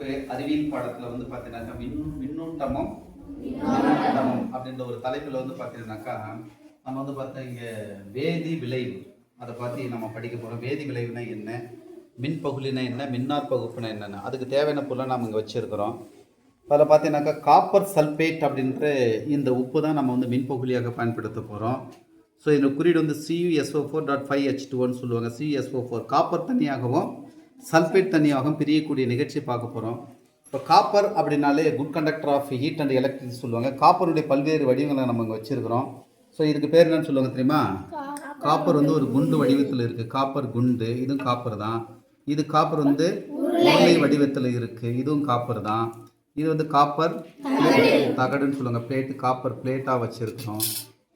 வகுப்பு அறிவியல் பாடத்துல வந்து பார்த்தீங்கன்னாக்கா மின் மின்னூட்டமும் மின்னூட்டமும். அப்படின்ற ஒரு தலைப்பில் வந்து பார்த்தீங்கன்னாக்கா நம்ம வந்து பார்த்தா இங்கே வேதி விளைவு. அதை பற்றி நம்ம படிக்க போகிறோம் வேதி விளைவுனா என்ன? மின் பகுலினா என்ன? மின்னார் பகுப்புனா என்னென்ன? அதுக்கு தேவையான பொருளை நம்ம இங்கே வச்சுருக்கிறோம். அதில் பார்த்தீங்கன்னாக்கா காப்பர் சல்பேட் அப்படின்ற இந்த உப்பு தான் நம்ம வந்து மின் பகுலியாக பயன்படுத்த போகிறோம் ஸோ இந்த குறியீடு வந்து C U S O four dot five H டூன்னு சொல்லுவாங்க. C U S O four copper தனியாகவும் சல்ஃபேட் தண்ணியாகவும் பிரியக்கூடிய நிகழ்ச்சி பார்க்க போகிறோம் இப்போ காப்பர் அப்படின்னாலே good conductor of heat and electricity சொல்லுவாங்க. காப்பருடைய பல்வேறு வடிவங்களை நம்ம இங்கே வச்சுருக்கிறோம். ஸோ இதுக்கு பேர் என்னன்னு சொல்லுவாங்க தெரியுமா? காப்பர் வந்து ஒரு குண்டு வடிவத்தில் இருக்குது காப்பர் குண்டு இதுவும் காப்பர் தான். இது காப்பர் வந்து உருளை வடிவத்தில் இருக்குது இதுவும் காப்பர் தான். இது வந்து காப்பர் தகடுன்னு சொல்லுவாங்க. பிளேட்டு காப்பர் பிளேட்டாக வச்சுருக்கோம்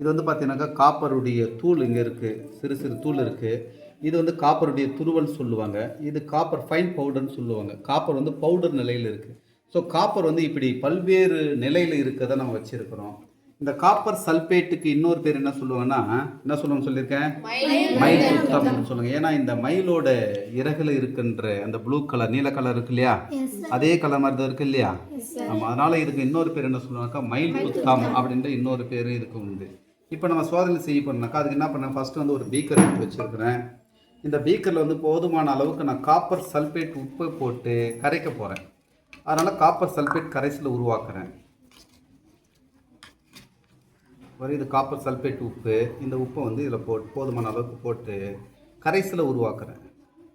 இது வந்து பார்த்தீங்கன்னாக்கா காப்பருடைய தூள் இங்கே இருக்குது சிறு சிறு தூள் இருக்குது இது வந்து காப்பருடைய துருவல் சொல்லுவாங்க. இது காப்பர் ஃபைன் பவுடர்னு சொல்லுவாங்க. காப்பர் வந்து பவுடர் நிலையில் இருக்குது ஸோ காப்பர் வந்து இப்படி பல்வேறு நிலையில் இருக்கிறத நம்ம வச்சுருக்கிறோம். இந்த காப்பர் சல்பேட்டுக்கு இன்னொரு பேர் என்ன சொல்லுவாங்கன்னா என்ன சொல்லுவாங்க சொல்லியிருக்கேன்? மயில் சுத்தம் அப்படின்னு சொல்லுவாங்க. ஏன்னா இந்த மயிலோட இறகுல இருக்கின்ற அந்த ப்ளூ கலர் நீல கலர் இருக்கு இல்லையா? அதே கலர் மாதிரி தான் இருக்கு இல்லையா? ஆமாம் அதனால இதுக்கு இன்னொரு பேர் என்ன சொல்லுவாங்கக்கா? மயில் புத்தம் அப்படின்ற இன்னொரு பேர் இதுக்கு உண்டு. இப்போ நம்ம சோதனை செய்ய போறோம்னாக்கா அதுக்கு என்ன பண்ணேன் ஃபர்ஸ்ட் வந்து ஒரு பீக்கர் எடுத்து வச்சிருக்கிறேன். இந்த பீக்கரில் வந்து போதுமான அளவுக்கு நான் காப்பர் சல்ஃபேட் உப்பு போட்டு கரைக்க போகிறேன் அதனால் காப்பர் சல்ஃபேட் கரைசல் உருவாக்குறேன். ஒரு இது காப்பர் சல்ஃபேட் உப்பு. இந்த உப்பை வந்து இதில் போட்டு போதுமான அளவுக்கு போட்டு கரைசலை உருவாக்குறேன்.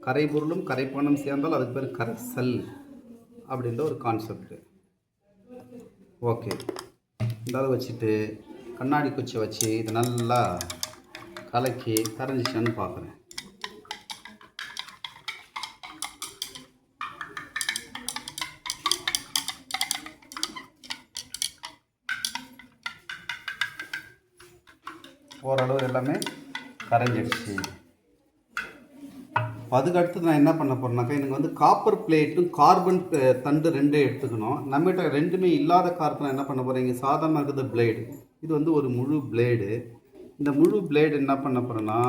கரைபொருளும் கரைப்பானும் சேர்ந்தால் அதுக்கு பேர் கரைசல் அப்படின்ற ஒரு கான்செப்ட்டு ஓகே. இந்த அளவு வச்சுட்டு கண்ணாடி குச்சியை வச்சு இதை நல்லா கலக்கி கரைஞ்சிச்சான்னு பார்க்குறேன். ஓரளவு எல்லாமே கரைஞ்சிடுச்சு. அதுக்கு அடுத்து நான் என்ன பண்ண போறேன்னாக்கா எனக்கு வந்து காப்பர் பிளேட்டும் கார்பன் தண்டு ரெண்டும் எடுத்துக்கணும். நம்மகிட்ட ரெண்டுமே இல்லாத காரணத்தில் என்ன பண்ண போகிறேன் இங்கே சாதாரண இருக்குது பிளேடு இது வந்து ஒரு முழு பிளேடு இந்த முழு பிளேடு என்ன பண்ண போகிறேன்னா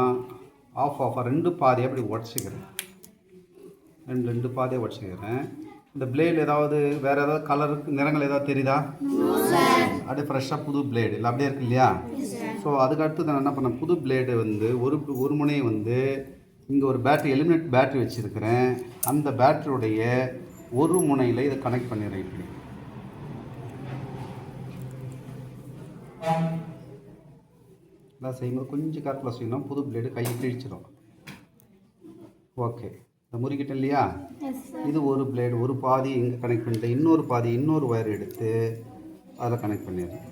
ஆஃப் ஆஃப் ரெண்டு பாதியாக அப்படி உடச்சிக்கிறேன். ரெண்டு ரெண்டு பாதியாக உடச்சிக்கிறேன். இந்த பிளேடு ஏதாவது வேறு ஏதாவது கலர் நிறங்கள் ஏதாவது தெரியுதா? அப்படியே ஃப்ரெஷ்ஷாக புது பிளேடு இல்லை அப்படியே இருக்கு இல்லையா? ஸோ அதுக்கு அடுத்து நான் என்ன பண்ணேன்? புது பிளேடு வந்து ஒரு ஒரு முனையை வந்து இங்கே ஒரு பேட்டரி எலிமினேட் பேட்டரி வச்சுருக்கிறேன். அந்த பேட்டரியுடைய ஒரு முனையில் இதை கனெக்ட் பண்ணிடுறேன் இப்படி. இதெல்லாம் செய்யும்போது கொஞ்சம் கேர்ஃபுல்லாக செய்யணும். புது பிளேடு கையை கிழிச்சிடும் ஓகே இந்த முறிக்கிட்டேன் இல்லையா? இது ஒரு பிளேடு ஒரு பாதி இங்கே கனெக்ட் பண்ணிட்டேன். இன்னொரு பாதி இன்னொரு ஒயர் எடுத்து அதில் கனெக்ட் பண்ணிடுறேன்.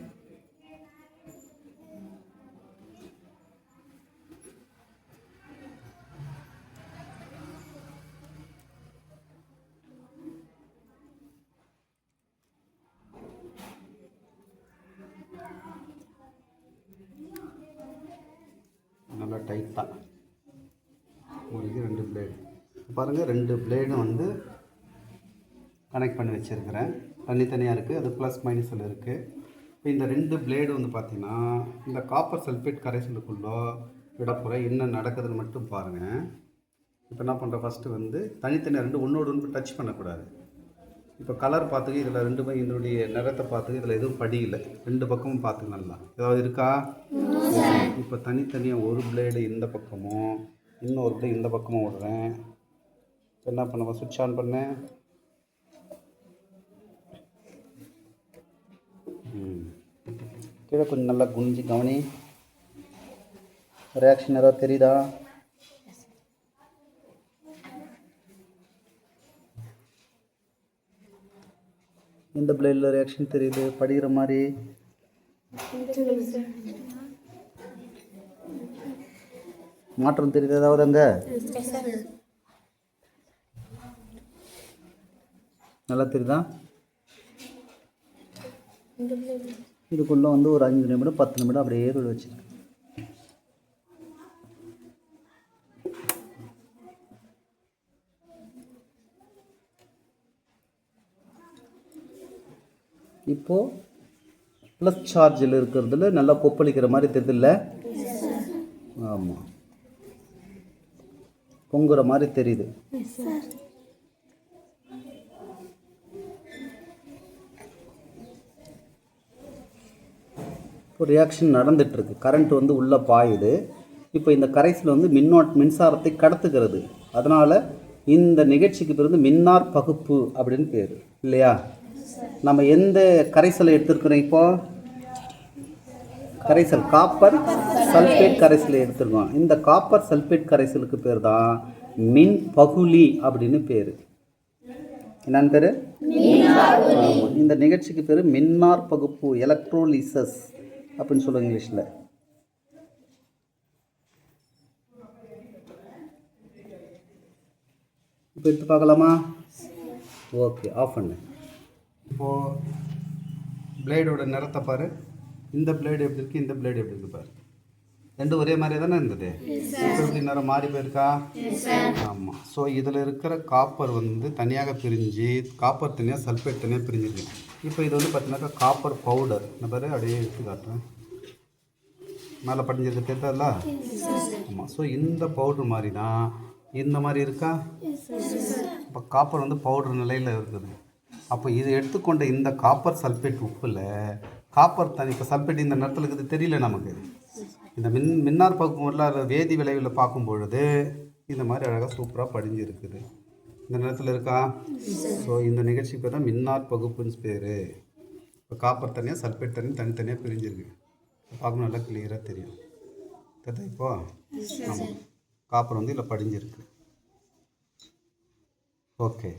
நல்லா டைட்டாக உங்களுக்கு ரெண்டு பிளேடு பாருங்கள் ரெண்டு பிளேடும் வந்து கனெக்ட் பண்ணி வச்சுருக்கிறேன். தனித்தனியாக இருக்குது அது ப்ளஸ் மைனஸில் இருக்குது இப்போ இந்த ரெண்டு பிளேடு வந்து பார்த்திங்கன்னா இந்த காப்பர் சல்ஃபேட் கரைசலுக்குள்ளோ விட என்ன நடக்குதுன்னு மட்டும் பாருங்கள் இப்போ என்ன பண்ணுறேன் ஃபஸ்ட்டு வந்து தனித்தனியாக ரெண்டு ஒன்றோடு ஒன்று டச் பண்ணக்கூடாது. இப்போ கலர் பார்த்துக்க இதில் ரெண்டுமே இதனுடைய நிறத்தை பார்த்துக்க இதில் எதுவும் படியில்லை ரெண்டு பக்கமும் பார்த்து நல்லா. ஏதாவது இருக்கா? இப்போ தனித்தனியாக ஒரு பிளேடு இந்த பக்கமும் இன்னொரு பிளேடு இந்த பக்கமும் விடுறேன். இப்போ என்ன பண்ணுவேன் சுவிட்ச் ஆன் பண்ணேன் கீழே கொஞ்சம் நல்லா குனிஞ்சு கவனி. ரியாக்ஷன் ஏதாவது தெரியுதா? இந்த பிளேடில் ரியாக்ஷன் தெரியுது? படிக்கிற மாதிரி. மாற்றம் தெரியுது? ஏதாவது அங்கே? நல்லா தெரியுதா? இதுக்குள்ளே வந்து ஒரு அஞ்சு நிமிடம் பத்து நிமிடம் அப்படியே வச்சுருக்கேன் இப்போது ப்ளஸ் சார்ஜில் இருக்கிறதுல நல்லா கொப்பளிக்கிற மாதிரி தெரியல ஆமாம் பொங்குற மாதிரி தெரியுது. இப்போ ரியாக்ஷன் நடந்துகிட்ருக்கு கரண்ட் வந்து உள்ளே பாயுது. இப்போ இந்த கரைசல் வந்து மின்னோட் மின்சாரத்தை கடத்துகிறது. அதனால் இந்த நிகழ்ச்சிக்கு பிறகு மின்னார் பகுப்பு அப்படின்னு பேர். இல்லையா? நம்ம எந்த கரைசலை எடுத்துருக்குறோம் இப்போ? கரைசல் காப்பர் சல்ஃபேட் கரைசலை எடுத்துருக்கோம். இந்த காப்பர் சல்ஃபேட் கரைசலுக்கு பேர் தான் மின் பகுலி அப்படின்னு பேர். என்னன்னு பேர்? இந்த நிகழ்ச்சிக்கு பேர் மின்னார் பகுப்பு எலக்ட்ரோலிசஸ் அப்படின்னு சொல்லுவாங்க இங்கிலீஷில். இப்போ எடுத்து பார்க்கலாமா? ஓகே ஆஃப் பண்ணு. இப்போது பிளேடோட நிறத்தை பாரு. இந்த பிளேடு எப்படி இருக்கு இந்த பிளேடு எப்படி இருக்கு பாரு. ரெண்டும் ஒரே மாதிரி தானே இருந்தது? இப்போ எப்படி நிறம் மாறி போயிருக்கா? ஆமாம் ஸோ இதில் இருக்கிற காப்பர் வந்து தனியாக பிரிஞ்சு காப்பர் தனியாக சல்ஃபேட் தனியாக பிரிஞ்சிருக்கு. இப்போ இது வந்து பார்த்தீங்கன்னாக்கா காப்பர் பவுடர் இந்த பாரு அப்படியே எடுத்து காட்டுறேன். மேலே படிஞ்சிருக்கு தெரியாதுல்ல ஆமாம் ஸோ இந்த பவுடர் மாதிரி தான் இந்த மாதிரி இருக்கா? இப்போ காப்பர் வந்து பவுடர் நிலையில் இருக்குது. அப்போ இது எடுத்துக்கொண்ட இந்த காப்பர் சல்ஃபேட் உப்பில் காப்பர் தனி இப்போ சல்ஃபேட் இந்த நேரத்தில் இருக்குது தெரியல நமக்கு. இந்த மின் மின்னார் பகுப்புல வேதி விளைவில் பார்க்கும் பொழுது இந்த மாதிரி அழகாக சூப்பராக படிஞ்சு இருக்குது இந்த நேரத்தில் இருக்கா? ஸோ இந்த நிகழ்ச்சிக்கு பேர் தான் மின்னார் பகுப்புன்னு பேர். இப்போ காப்பர் தனியாக சல்ஃபேட் தனி தனித்தனியாக பிரிஞ்சிருக்கு. பார்க்கணும் நல்லா கிளியராக தெரியும். தெரியுதா இப்போ? ஆமாம் காப்பர் வந்து இதில் படிஞ்சிருக்கு. ஓகே